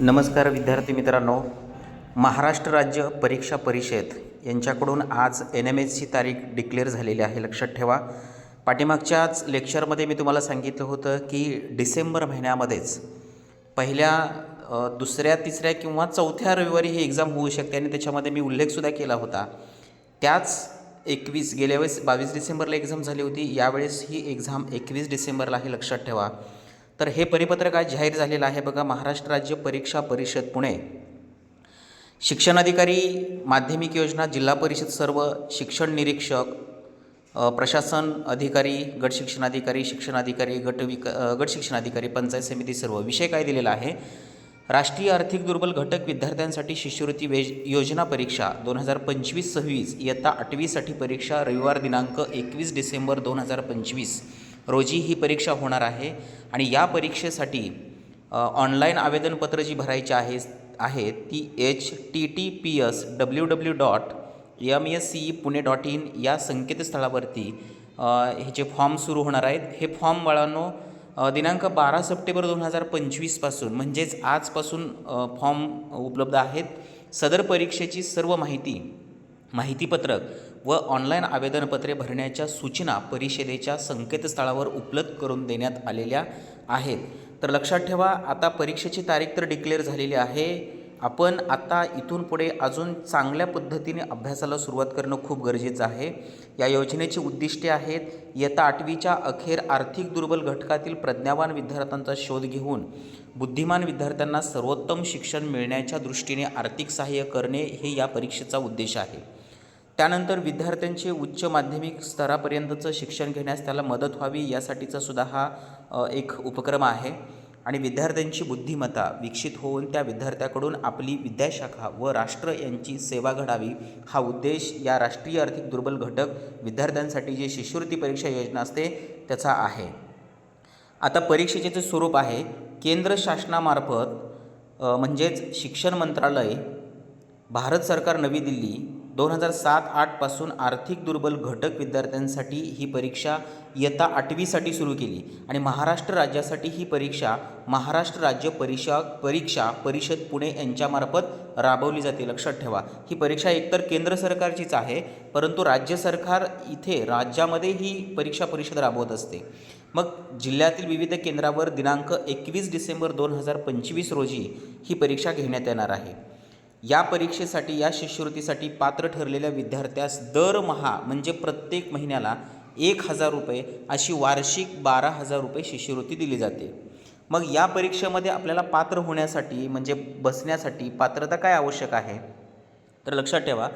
नमस्कार विद्यार्थी मित्रांनो. महाराष्ट्र राज्य परीक्षा परिषद यांच्याकडून आज एन एम एसची तारीख डिक्लेअर झालेली आहे. लक्षात ठेवा. पाठीमागच्याच लेक्चरमध्ये मी तुम्हाला सांगितलं होतं की डिसेंबर महिन्यामध्येच पहिल्या दुसऱ्या तिसऱ्या किंवा चौथ्या रविवारी ही एक्झाम होऊ शकते आणि त्याच्यामध्ये मी उल्लेखसुद्धा केला होता. त्याच एकवीस गेल्या वेळेस बावीस डिसेंबरला एक्झाम झाली होती. यावेळेस ही एक्झाम एकवीस डिसेंबरला आहे. लक्षात ठेवा. तर हे परिपत्रक आज जाहीर झालेलं आहे. बघा महाराष्ट्र राज्य परीक्षा परिषद पुणे. शिक्षणाधिकारी माध्यमिक योजना जिल्हा परिषद सर्व शिक्षण निरीक्षक प्रशासन अधिकारी गट शिक्षणाधिकारी शिक्षणाधिकारी गट विक गट शिक्षणाधिकारी पंचायत समिती सर्व विषय काय दिलेला आहे? राष्ट्रीय आर्थिक दुर्बल घटक विद्यार्थ्यांसाठी शिष्यवृत्ती वेज योजना परीक्षा दोन हजार पंचवीस सव्वीस इयत्ता आठवीसाठी परीक्षा रविवार दिनांक एकवीस डिसेंबर दोन हजार पंचवीस. रोजी ही परीक्षा होणार आहे आणि या परीक्षेसाठी ऑनलाईन आवेदनपत्र जी भरायची आहे आहे ती H T T P S W W dot M S C Pune dot in या संकेतस्थळावरती ह्याचे हे जे फॉर्म सुरू होणार आहेत हे फॉर्म बाळांनो दिनांक बारा सप्टेंबर दोन हजार पंचवीसपासून म्हणजेच आजपासून फॉर्म उपलब्ध आहेत. सदर परीक्षेची सर्व माहिती माहितीपत्रक व ऑनलाईन आवेदनपत्रे भरण्याच्या सूचना परिषदेच्या संकेतस्थळावर उपलब्ध करून देण्यात आलेल्या आहेत. तर लक्षात ठेवा आता परीक्षेची तारीख तर डिक्लेअर झालेली आहे. आपण आता इथून पुढे अजून चांगल्या पद्धतीने अभ्यासाला सुरुवात करणं खूप गरजेचं आहे. या योजनेची उद्दिष्टे आहेत इयत्ता आठवीच्या अखेर आर्थिक दुर्बल घटकातील प्रज्ञावान विद्यार्थ्यांचा शोध घेऊन बुद्धिमान विद्यार्थ्यांना सर्वोत्तम शिक्षण मिळण्याच्या दृष्टीने आर्थिक सहाय्य करणे हे या परीक्षेचा उद्देश आहे. त्यानंतर विद्यार्थ्यांचे उच्च माध्यमिक स्तरापर्यंतचं शिक्षण घेण्यास त्याला मदत व्हावी यासाठीचा सुद्धा हा एक उपक्रम आहे. आणि विद्यार्थ्यांची बुद्धिमत्ता विकसित होऊन त्या विद्यार्थ्याकडून आपली विद्याशाखा व राष्ट्र यांची सेवा घडावी हा उद्देश या राष्ट्रीय आर्थिक दुर्बल घटक विद्यार्थ्यांसाठी जी शिष्यवृत्ती परीक्षा योजना असते त्याचा आहे. आता परीक्षेचे जे स्वरूप आहे केंद्र शासनामार्फत म्हणजेच शिक्षण मंत्रालय भारत सरकार नवी दिल्ली दोन हजार सात आठपासून आर्थिक दुर्बल घटक विद्यार्थ्यांसाठी ही परीक्षा इयत्ता आठवीसाठी सुरू केली आणि महाराष्ट्र राज्यासाठी ही परीक्षा महाराष्ट्र राज्य परीक्षा परीक्षा परिषद पुणे यांच्यामार्फत राबवली जाते. लक्षात ठेवा ही परीक्षा एकतर केंद्र सरकारचीच आहे परंतु राज्य सरकार इथे राज्यामध्ये ही परीक्षा परिषद राबवत असते. मग जिल्ह्यातील विविध केंद्रावर दिनांक एकवीस डिसेंबर दोन हजार पंचवीस रोजी ही परीक्षा घेण्यात येणार आहे. या परीक्षेसाठी या शिष्यवृत्तीसाठी पात्र ठरलेल्या विद्यार्थ्यास दरमहा म्हणजे प्रत्येक महिन्याला एक हजार रुपये अशी वार्षिक बारा हजार रुपये शिष्यवृत्ती दिली जाते. मग या परीक्षेमध्ये आपल्याला पात्र होण्यासाठी म्हणजे बसण्यासाठी पात्रता काय आवश्यक आहे? तर लक्षात ठेवा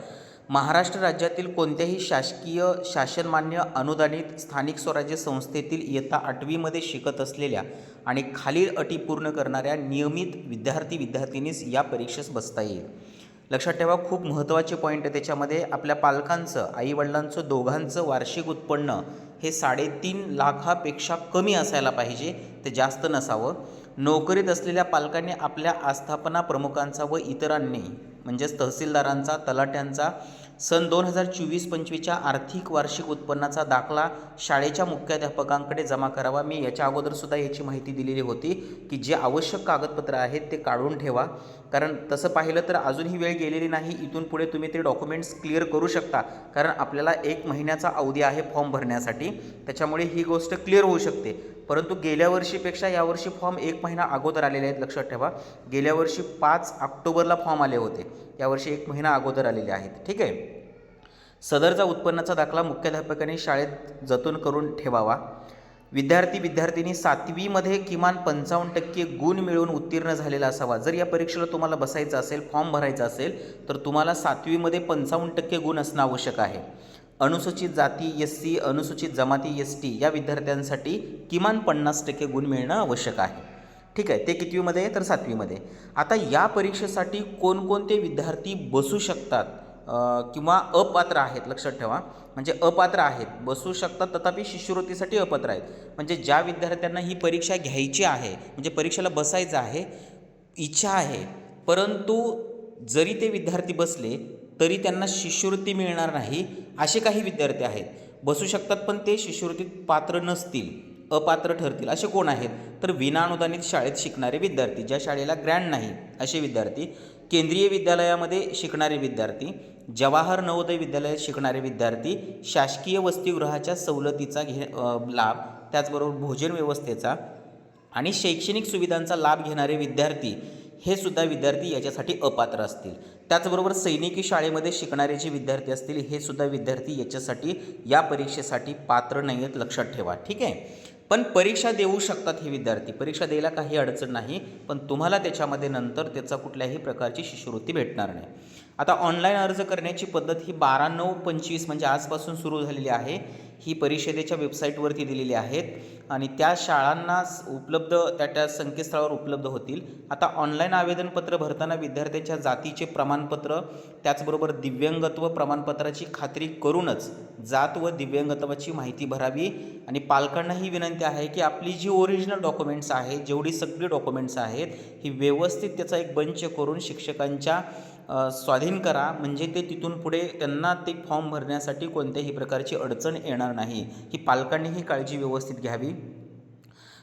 महाराष्ट्र राज्यातील कोणत्याही शासकीय शासनमान्य अनुदानित स्थानिक स्वराज्य संस्थेतील इयत्ता आठवीमध्ये शिकत असलेल्या आणि खालील अटी पूर्ण करणाऱ्या नियमित विद्यार्थी विद्यार्थिनीस या परीक्षेस बसता येईल. लक्षात ठेवा खूप महत्त्वाचे पॉईंट आहे. त्याच्यामध्ये आपल्या पालकांचं आईवडिलांचं दोघांचं वार्षिक उत्पन्न हे साडेतीन लाखापेक्षा कमी असायला पाहिजे. ते जास्त नसावं. नोकरीत असलेल्या पालकांनी आपल्या आस्थापना प्रमुखांचा व इतरांनी म्हणजेच तहसीलदारांचा तलाट्यांचा सन दोन हजार चोवीस पंचवीसच्या आर्थिक वार्षिक उत्पन्नाचा दाखला शाळेच्या मुख्याध्यापकांकडे जमा करावा. मी याच्या अगोदरसुद्धा याची माहिती दिलेली होती की जे आवश्यक कागदपत्र आहेत ते काढून ठेवा. कारण तसं पाहिलं तर अजूनही वेळ गेलेली नाही. इथून पुढे तुम्ही ते डॉक्युमेंट्स क्लिअर करू शकता. कारण आपल्याला एक महिन्याचा अवधी आहे फॉर्म भरण्यासाठी. त्याच्यामुळे ही गोष्ट क्लिअर होऊ शकते. परंतु गेल्या वर्षीपेक्षा यावर्षी फॉर्म एक महिना अगोदर आलेले आहेत लक्षात ठेवा. गेल्या वर्षी पाच ऑक्टोबरला फॉर्म आले होते. यावर्षी एक महिना अगोदर आलेले आहेत. ठीक आहे? सदरचा उत्पन्नाचा दाखला मुख्याध्यापकाने शाळेत जतन करून ठेवावा. विद्यार्थी विद्यार्थिनी सातवीमध्ये किमान पंचावन्न टक्के गुण मिळवून उत्तीर्ण झालेला असावा. जर या परीक्षेला तुम्हाला बसायचं असेल फॉर्म भरायचा असेल तर तुम्हाला सातवीमध्ये पंचावन्न टक्के गुण असणं आवश्यक आहे. अनुसूचित जाती एस सी अनुसूचित जमाती एस टी या विद्यार्थ्यांसाठी किमान पन्नास टक्के गुण मिळणं आवश्यक आहे. ठीक आहे ते कितवीमध्ये आहे? तर सातवीमध्ये. आता या परीक्षेसाठी कोणकोणते विद्यार्थी बसू शकतात? किंवा अपात्र आहेत लक्षात ठेवा. म्हणजे अपात्र आहेत. बसू शकतात तथापि शिष्यवृत्तीसाठी अपात्र आहेत. म्हणजे ज्या विद्यार्थ्यांना ही परीक्षा घ्यायची आहे म्हणजे परीक्षेला बसायचं आहे इच्छा आहे परंतु जरी ते विद्यार्थी बसले तरी त्यांना शिष्यवृत्ती मिळणार नाही असे काही विद्यार्थी आहेत. बसू शकतात पण ते शिष्यवृत्तीत पात्र नसतील अपात्र ठरतील असे कोण आहेत? तर विनाअनुदानित शाळेत शिकणारे विद्यार्थी ज्या शाळेला ग्रँड नाही असे विद्यार्थी केंद्रीय विद्यालयामध्ये शिकणारे विद्यार्थी जवाहर नवोदय विद्यालयात शिकणारे विद्यार्थी शासकीय वसतिगृहाच्या सवलतीचा घे लाभ त्याचबरोबर भोजन व्यवस्थेचा आणि शैक्षणिक सुविधांचा लाभ घेणारे विद्यार्थी हे सुद्धा विद्यार्थी याच्यासाठी अपात्र असतील. त्याचबरोबर सैनिकी शाळेमध्ये शिकणारे जे विद्यार्थी असतील हे सुद्धा विद्यार्थी याच्यासाठी या परीक्षेसाठी पात्र नाही आहेत लक्षात ठेवा. ठीक आहे? पण परीक्षा देऊ शकतात हे विद्यार्थी. परीक्षा द्यायला काही अडचण नाही पण तुम्हाला त्याच्यामध्ये नंतर त्याचा कुठल्याही प्रकारची शिष्यवृत्ती भेटणार नाही. आता ऑनलाईन अर्ज करण्याची पद्धत ही बारा नऊ पंचवीस म्हणजे आजपासून सुरू झालेली आहे. ही परिषदेच्या वेबसाईटवरती दिलेली आहेत. आणि त्या शाळांना स- उपलब्ध त्या त्या संकेतस्थळावर उपलब्ध होतील. आता ऑनलाईन आवेदनपत्र भरताना विद्यार्थ्यांच्या जातीचे प्रमाणपत्र त्याचबरोबर दिव्यांगत्व प्रमाणपत्राची खात्री करूनच जात व दिव्यांगत्वाची माहिती भरावी. आणि पालकांना ही विनंती आहे की आपली जी ओरिजिनल डॉक्युमेंट्स आहेत जेवढी सगळी डॉक्युमेंट्स आहेत ही व्यवस्थित त्याचा एक बंच करून शिक्षकांच्या स्वाधीन करा म्हणजे ते तिथून पुढे त्यांना ते फॉर्म भरण्यासाठी कोणत्याही प्रकारची अडचण येणार नाही. ही पालकांनी ही काळजी व्यवस्थित घ्यावी.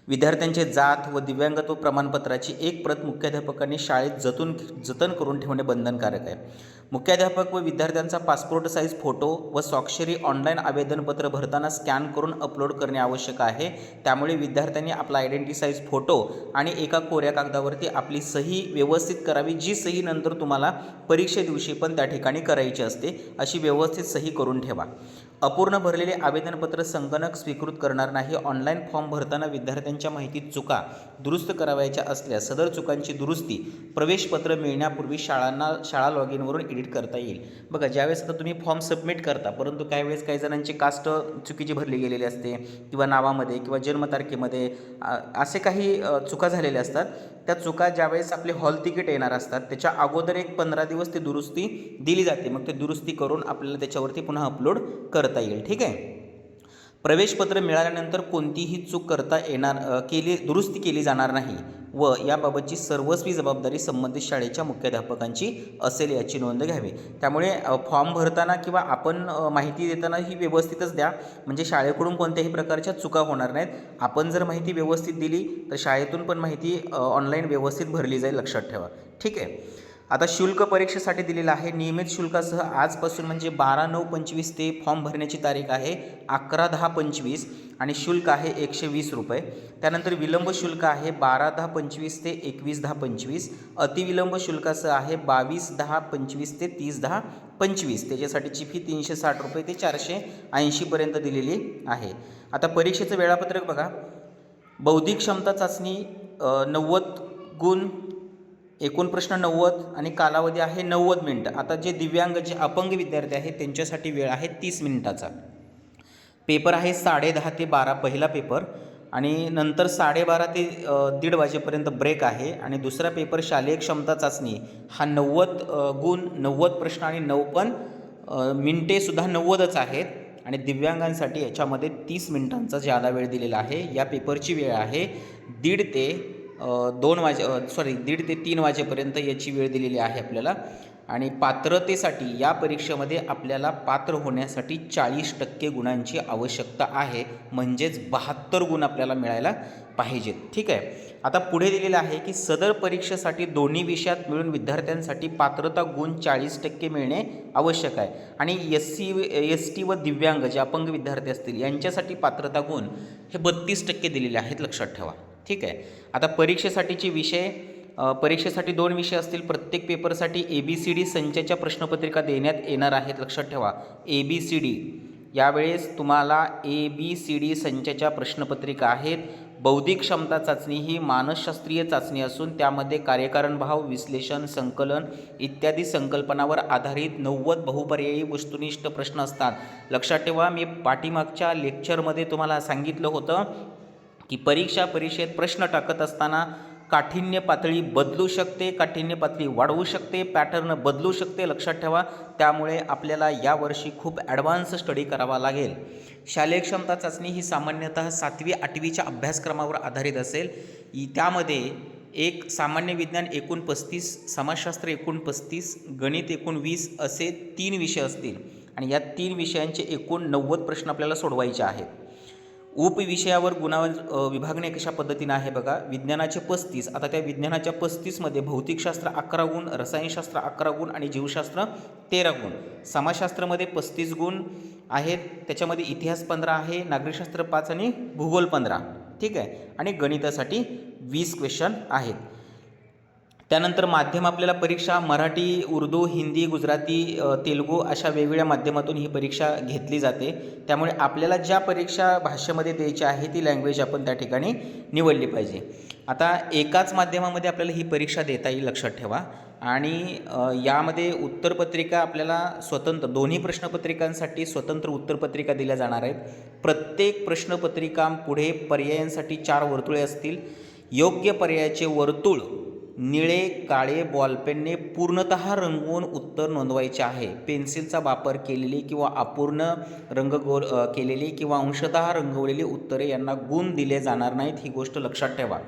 विद्यार्थ्यांचे जात व दिव्यांगत्व प्रमाणपत्राची एक प्रत मुख्याध्यापकांनी शाळेत जतून जतन करून ठेवणे बंधनकारक आहे. मुख्याध्यापक व विद्यार्थ्यांचा पासपोर्ट साईज फोटो व स्वाक्षरी ऑनलाईन आवेदनपत्र भरताना स्कॅन करून अपलोड करणे आवश्यक आहे. त्यामुळे विद्यार्थ्यांनी आपला आयडेंटिटी साईज फोटो आणि एका कोऱ्या कागदावरती आपली सही व्यवस्थित करावी जी सही नंतर तुम्हाला परीक्षे दिवशी पण त्या ठिकाणी करायची असते अशी व्यवस्थित सही करून ठेवा. अपूर्ण भरलेले आवेदनपत्र संगणक स्वीकृत करणार नाही ऑनलाईन फॉर्म भरताना विद्यार्थ्यांच्या माहितीत चुका दुरुस्त करावयाच्या असल्यास सदर चुकांची दुरुस्ती प्रवेशपत्र मिळण्यापूर्वी शाळांना शाळा लॉग इनवरून एडिट करता येईल. बघा ज्यावेळेस आता तुम्ही फॉर्म सबमिट करता परंतु काही वेळेस काही जणांची कास्ट चुकीची भरली गेलेली असते किंवा नावामध्ये किंवा जन्मतारखेमध्ये असे काही चुका झालेल्या असतात. त्या चुका ज्यावेळेस आपले हॉल तिकीट येणार असतात त्याच्या अगोदर एक पंधरा दिवस ती दुरुस्ती दिली जाते. मग ते दुरुस्ती करून आपल्याला त्याच्यावरती पुन्हा अपलोड करतात करता येईल ठीक आहे? प्रवेशपत्र मिळाल्यानंतर कोणतीही चूक करता येणार केली दुरुस्ती केली जाणार नाही व याबाबतची सर्वस्वी जबाबदारी संबंधित शाळेच्या मुख्याध्यापकांची असेल याची नोंद घ्यावी. त्यामुळे फॉर्म भरताना किंवा आपण माहिती देताना ही व्यवस्थितच द्या. म्हणजे शाळेकडून कोणत्याही प्रकारच्या चुका होणार नाहीत. आपण जर माहिती व्यवस्थित दिली तर शाळेतून पण माहिती ऑनलाईन व्यवस्थित भरली जाईल लक्षात ठेवा. ठीक आहे? आता शुल्क परीक्षेसाठी दिलेलं आहे. नियमित शुल्कासह आजपासून म्हणजे बारा नऊ पंचवीस ते फॉर्म भरण्याची तारीख आहे. अकरा दहा पंचवीस आणि शुल्क आहे एकशे वीस रुपये. त्यानंतर विलंब शुल्क आहे बारा दहा पंचवीस ते एकवीस दहा पंचवीस. अतिविलंब शुल्कासह आहे बावीस दहा पंचवीस ते तीस दहा पंचवीस. त्याच्यासाठीची फी तीनशे साठ रुपये ते चारशे ऐंशीपर्यंत दिलेली आहे. आता परीक्षेचं वेळापत्रक बघा. बौद्धिक क्षमता चाचणी नव्वद गुण एकूण प्रश्न नव्वद आणि कालावधी आहे नव्वद मिनटं. आता जे दिव्यांग जे अपंग विद्यार्थी आहेत त्यांच्यासाठी वेळ आहे तीस मिनिटाचा. पेपर आहे साडेदहा ते बारा पहिला पेपर. आणि नंतर साडेबारा ते दीड वाजेपर्यंत ब्रेक आहे. आणि दुसरा पेपर शालेय क्षमता चाचणी. हा नव्वद गुण नव्वद प्रश्न आणि नऊ पण अ, नव्वदच आहेत. आणि दिव्यांगांसाठी याच्यामध्ये तीस मिनिटांचा ज्यादा वेळ दिलेला आहे या पेपरची वेळ आहे दीड ते दोन वाजे सॉरी दीड ते तीन वाजेपर्यंत याची वेळ दिलेली आहे आपल्याला. आणि पात्रतेसाठी या परीक्षेमध्ये आपल्याला पात्र होण्यासाठी चाळीस टक्के गुणांची आवश्यकता आहे. म्हणजेच बहात्तर गुण आपल्याला मिळायला पाहिजेत. ठीक आहे? आता पुढे दिलेलं आहे की सदर परीक्षेसाठी दोन्ही विषयात मिळून विद्यार्थ्यांसाठी पात्रता गुण चाळीस टक्के मिळणे आवश्यक आहे. आणि एस सी एस टी व दिव्यांग जे अपंग विद्यार्थी असतील यांच्यासाठी पात्रता गुण हे बत्तीस टक्के दिलेले आहेत लक्षात ठेवा. ठीक आहे. आता परीक्षेसाठीचे विषय परीक्षेसाठी दोन विषय असतील. प्रत्येक पेपरसाठी ए बी सी डी संचाच्या प्रश्नपत्रिका देण्यात येणार आहेत. लक्षात ठेवा. ए बी सी डी यावेळेस तुम्हाला ए बी सी डी संचाच्या प्रश्नपत्रिका आहेत. बौद्धिक क्षमता चाचणी ही मानसशास्त्रीय चाचणी असून त्यामध्ये कार्यकारण भाव विश्लेषण संकलन इत्यादी संकल्पनावर आधारित नव्वद बहुपर्यायी वस्तुनिष्ठ प्रश्न असतात. लक्षात ठेवा मी पाठीमागच्या लेक्चरमध्ये तुम्हाला सांगितलं होतं की परीक्षा परीक्षेत प्रश्न टाकत असताना काठिण्य पातळी बदलू शकते काठिण्य पातळी वाढवू शकते पॅटर्न बदलू शकते लक्षात ठेवा. त्यामुळे आपल्याला यावर्षी खूप ॲडव्हान्स स्टडी करावा लागेल. शालेय क्षमता चाचणी ही सामान्यतः सातवी आठवीच्या अभ्यासक्रमावर आधारित असेल. त्यामध्ये एक सामान्य विज्ञान एकूण पस्तीस समाजशास्त्र एकूण पस्तीस गणित एकूण वीस असे तीन विषय असतील. आणि या तीन विषयांचे एकूण नव्वद प्रश्न आपल्याला सोडवायचे आहेत. उपविषयावर गुणावर विभागणे कशा पद्धतीनं आहे बघा? विज्ञानाचे पस्तीस आता त्या विज्ञानाच्या पस्तीसमध्ये भौतिकशास्त्र अकरा गुण रसायनशास्त्र अकरा गुण आणि जीवशास्त्र तेरा गुण. समाजशास्त्रामध्ये पस्तीस गुण आहेत त्याच्यामध्ये इतिहास पंधरा आहे नागरिकशास्त्र पाच आणि भूगोल पंधरा. ठीक आहे? आणि गणितासाठी वीस क्वेश्चन आहेत. त्यानंतर माध्यम आपल्याला परीक्षा मराठी उर्दू हिंदी गुजराती तेलुगू अशा वेगवेगळ्या माध्यमातून ही परीक्षा घेतली जाते. त्यामुळे आपल्याला ज्या परीक्षा भाषेमध्ये द्यायची आहे ती लँग्वेज आपण त्या ठिकाणी निवडली पाहिजे. आता एकाच माध्यमामध्ये आपल्याला ही परीक्षा देता येईल लक्षात ठेवा. आणि यामध्ये उत्तरपत्रिका आपल्याला स्वतंत्र दोन्ही प्रश्नपत्रिकांसाठी स्वतंत्र उत्तरपत्रिका दिल्या जाणार आहेत. प्रत्येक प्रश्नपत्रिकांपुढे पर्यायांसाठी चार वर्तुळे असतील. योग्य पर्यायाचे वर्तुळ निळे काळे बॉलपेनने पूर्णत रंगवून उत्तर नोंदवायचे आहे. पेन्सिलचा वापर केलेली किंवा अपूर्ण रंगगोल केलेली किंवा अंशतः रंगवलेली उत्तरे यांना गुण दिले जाणार नाहीत ही गोष्ट लक्षात ठेवा.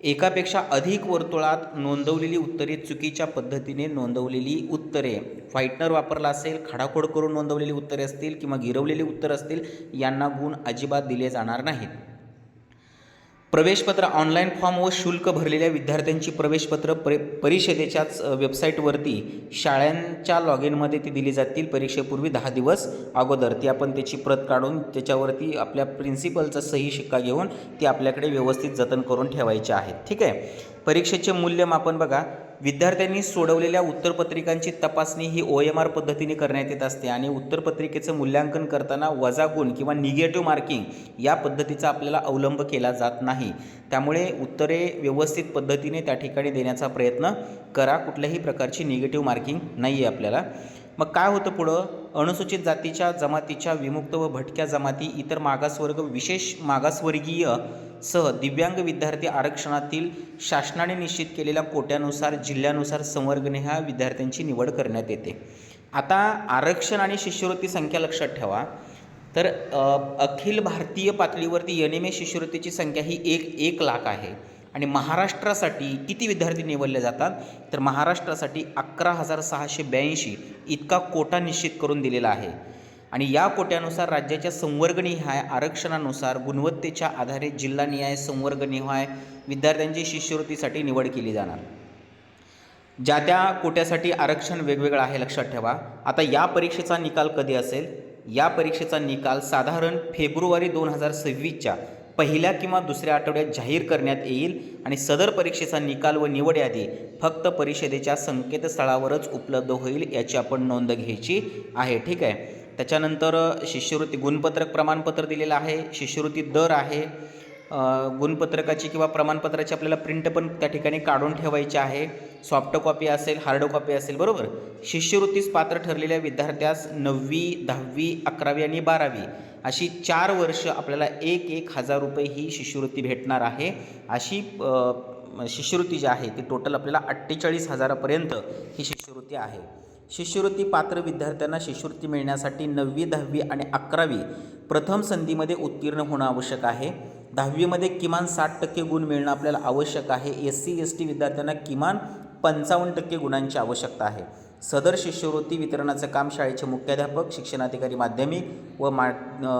एकापेक्षा अधिक वर्तुळात नोंदवलेली उत्तरे चुकीच्या पद्धतीने नोंदवलेली उत्तरे. व्हाईटनर वापरला असेल खाडाखोड करून नोंदवलेली उत्तरे असतील किंवा गिरवलेली उत्तर असतील यांना गुण अजिबात दिले जाणार नाहीत. प्रवेशपत्र ऑनलाईन फॉर्म व शुल्क भरलेल्या विद्यार्थ्यांची प्रवेशपत्र परि परिषदेच्याच वेबसाईटवरती शाळांच्या लॉग इनमध्ये ती दिली जातील परीक्षेपूर्वी दहा दिवस अगोदर. ती आपण त्याची प्रत काढून त्याच्यावरती आपल्या प्रिन्सिपलचा सही शिक्का घेऊन ती आपल्याकडे व्यवस्थित जतन करून ठेवायची आहेत. ठीक आहे? परीक्षेचे मूल्यमापन बघा. विद्यार्थ्यांनी सोडवलेल्या उत्तरपत्रिकांची तपासणी ही ओ एम आर पद्धतीने करण्यात येत असते आणि उत्तरपत्रिकेचं मूल्यांकन करताना वजा गुण किंवा निगेटिव्ह मार्किंग या पद्धतीचा आपल्याला अवलंब केला जात नाही. त्यामुळे उत्तरे व्यवस्थित पद्धतीने त्या ठिकाणी देण्याचा प्रयत्न करा. कुठल्याही प्रकारची निगेटिव्ह मार्किंग नाही आहे आपल्याला. मग काय होतं पुढं? अनुसूचित जातीच्या जमातीच्या विमुक्त व भटक्या जमाती इतर मागासवर्ग विशेष मागासवर्गीय सह दिव्यांग विद्यार्थी आरक्षणातील शासनाने निश्चित केलेल्या कोट्यानुसार जिल्ह्यानुसार संवर्गने ह्या विद्यार्थ्यांची निवड करण्यात येते. आता आरक्षण आणि शिष्यवृत्ती संख्या लक्षात ठेवा. तर अखिल भारतीय पातळीवरती एन एम ए शिष्यवृत्तीची संख्या ही एक एक लाख आहे. आणि महाराष्ट्रासाठी किती विद्यार्थी निवडले जातात? तर महाराष्ट्रासाठी अकरा हजार सहाशे ब्याऐंशी इतका कोटा निश्चित करून दिलेला आहे. आणि या कोट्यानुसार राज्याच्या संवर्गनिहाय आरक्षणानुसार गुणवत्तेच्या आधारे जिल्हानिहाय संवर्गनिहाय विद्यार्थ्यांची शिष्यवृत्तीसाठी निवड केली जाणार. ज्या त्या कोट्यासाठी आरक्षण वेगवेगळं आहे लक्षात ठेवा. आता या परीक्षेचा निकाल कधी असेल? या परीक्षेचा निकाल साधारण फेब्रुवारी दोन हजार सव्वीसच्या पहिल्या किंवा दुसऱ्या आठवड्यात जाहीर करण्यात येईल आणि सदर परीक्षेचा निकाल व निवड यादी फक्त परिषदेच्या संकेतस्थळावरच उपलब्ध होईल याची आपण नोंद घ्यायची आहे. ठीक आहे. त्याच्यानंतर शिष्यवृत्ती गुणपत्रक प्रमाणपत्र दिलेलं आहे. शिष्यवृत्ती दर आहे. गुणपत्रकाची किंवा प्रमाणपत्राची आपल्याला प्रिंट पण त्या ठिकाणी काढून ठेवायची आहे. सॉफ्ट कॉपी असेल हार्ड कॉपी असेल बरोबर? शिष्यवृत्तीस पात्र ठरलेल्या विद्यार्थ्यास नववी दहावी अकरावी आणि बारावी अशी चार वर्ष आपल्याला एक एक हजार रुपये ही शिष्यवृत्ती भेटणार आहे. अशी शिष्यवृत्ती जी आहे ती टोटल आपल्याला अठ्ठेचाळीस हजारापर्यंत ही शिष्यवृत्ती आहे. शिष्यवृत्ती पात्र विद्यार्थ्यांना शिष्यवृत्ती मिळण्यासाठी नववी दहावी आणि अकरावी प्रथम संधीमध्ये उत्तीर्ण होणं आवश्यक आहे. दहावीमध्ये किमान साठ टक्के गुण मिळणं आपल्याला आवश्यक आहे. एस सी एस टी विद्यार्थ्यांना किमान पंचावन्न टक्के गुणांची आवश्यकता आहे. सदर शिष्यवृत्ती वितरणाचं काम शाळेचे मुख्याध्यापक शिक्षणाधिकारी माध्यमिक व मा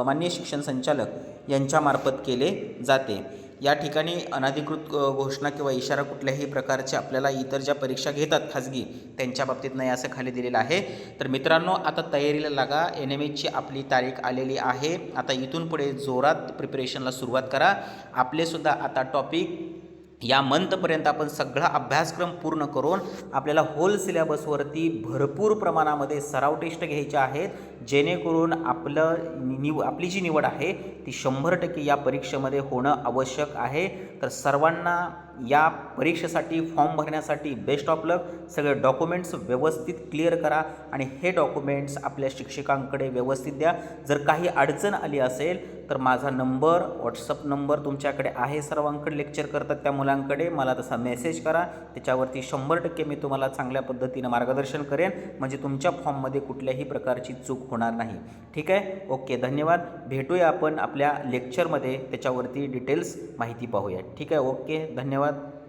मान्य शिक्षण संचालक यांच्यामार्फत केले जाते. या ठिकाणी अनधिकृत घोषणा किंवा इशारा कुठल्याही प्रकारचे आपल्याला इतर ज्या परीक्षा घेतात खाजगी त्यांच्या बाबतीत नाही असं खाली दिलेलं आहे. तर मित्रांनो आता तयारीला लागा. एन एम एची आपली तारीख आलेली आहे. आता इथून पुढे जोरात प्रिपरेशनला सुरुवात करा. आपलेसुद्धा आता टॉपिक या मंथपर्यंत आपण सगळा अभ्यासक्रम पूर्ण करून आपल्याला होल सिलेबसवरती भरपूर प्रमाणामध्ये सराव टेस्ट घ्यायच्या आहेत. जेणेकरून आपलं निव आपली जी निवड आहे ती शंभर टक्के या परीक्षेमध्ये होणं आवश्यक आहे. तर सर्वांना या परीक्षेसाठी फॉर्म भरण्यासाठी बेस्ट ऑफ लक सगळे डॉक्युमेंट्स व्यवस्थित क्लिअर करा आणि हे डॉक्युमेंट्स आपल्या शिक्षकांकडे व्यवस्थित द्या. जर काही अडचण आली असेल तर माझा नंबर व्हॉट्सअप नंबर तुमच्याकडे आहे. सर्वांकडे लेक्चर करतात त्या मुलांकडे. मला तसा मेसेज करा. त्याच्यावरती शंभर टक्के मी तुम्हाला चांगल्या पद्धतीनं मार्गदर्शन करेन. म्हणजे तुमच्या फॉर्ममध्ये कुठल्याही प्रकारची चूक होणार नाही. ठीक आहे? ओके धन्यवाद. भेटूया आपण आपल्या लेक्चरमध्ये त्याच्यावरती डिटेल्स माहिती पाहूया ठीक आहे? ओके धन्यवाद. Muhammed